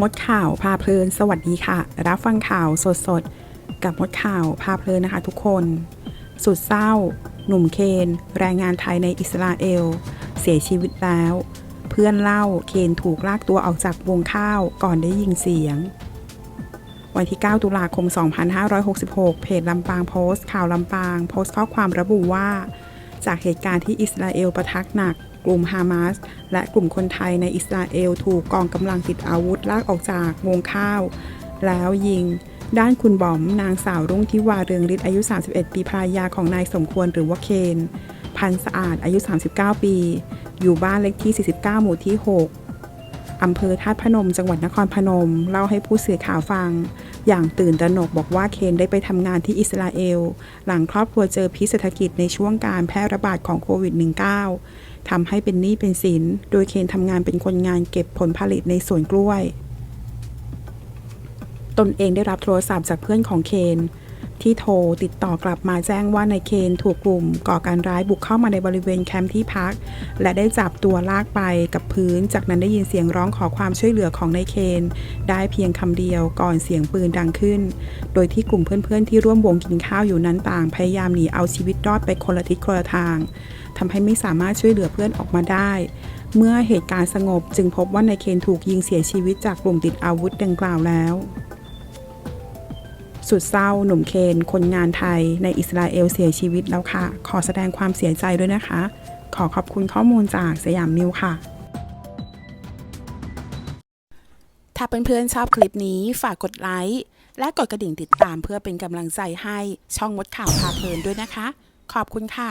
มดข่าวพาเพลิน สวัสดีค่ะ รับฟังข่าวสดๆกับมดข่าวพาเพลินนะคะทุกคน สุดเศร้า หนุ่มเคน แรงงานไทยในอิสราเอล เสียชีวิตแล้ว เพื่อนเล่าเคนถูกลากตัวออกจากวงข้าวก่อนได้ยินเสียง วันที่ 9 ตุลาคม 2566 เพจลำปางโพสต์ข่าวลำปาง โพสต์ข้อความระบุว่า จากเหตุการณ์ที่อิสราเอลประทักหนัก กลุ่มฮามาส และกลุ่มคนไทยในอิสราเอลถูกกองกำลังติดอาวุธลากออกจากวงข้าว แล้วยิง ด้านคุณบอมนางสาวรุ่งทิวาเรืองฤทธิ์อายุ 31 ปีภรรยาของนายสมควรหรือว่าเคน พันสะอาดอายุ 39 ปี อยู่บ้านเลขที่ 49 หมู่ที่ 6อำเภอธาพนมจังหวัดนครพนม เล่าให้ผู้สื่อข่าวฟัง อย่างตื่นตระหนกบอกว่าเคนได้ไปทำงานที่อิสราเอล หลังครอบครัวเจอพิษเศรษฐกิจในช่วงการแพร่ระบาดของโควิด -19 ทำให้เป็นหนี้เป็นสิน โดยเคนทำงานเป็นคนงานเก็บผลผลิตในสวนกล้วย ตนเองได้รับโทรศัพท์จากเพื่อนของเคน ที่โทรติดต่อกลับมาแจ้งว่านายเคนถูกกลุ่มก่อการร้ายบุกเข้ามาในบริเวณแคมป์ที่พัก และได้จับตัวลากไปกับพื้น จากนั้นได้ยินเสียงร้องขอความช่วยเหลือของนายเคน ได้เพียงคำเดียวก่อนเสียงปืนดังขึ้น โดยที่กลุ่มเพื่อนๆ ที่ร่วมวงกินข้าวอยู่นั้นต่างพยายามหนีเอาชีวิตรอดไปคนละทิศคนละทางทำให้ไม่สามารถช่วยเหลือเพื่อนออกมาได้เมื่อเหตุการณ์สงบจึงพบว่านายเคนถูกยิงเสียชีวิตจากกลุ่มติดอาวุธดังกล่าวแล้ว สุดเศร้าหนุ่มเคนคนงานไทยในอิสราเอลเสียชีวิตแล้วค่ะ ขอแสดงความเสียใจด้วยนะคะ ขอขอบคุณข้อมูลจากสยามนิวค่ะ ถ้าเพื่อนๆชอบคลิปนี้ฝากกดไลค์และกดกระดิ่งติดตามเพื่อเป็นกำลังใจให้ช่องมดข่าวพาเพลินด้วยนะคะ ขอบคุณค่ะ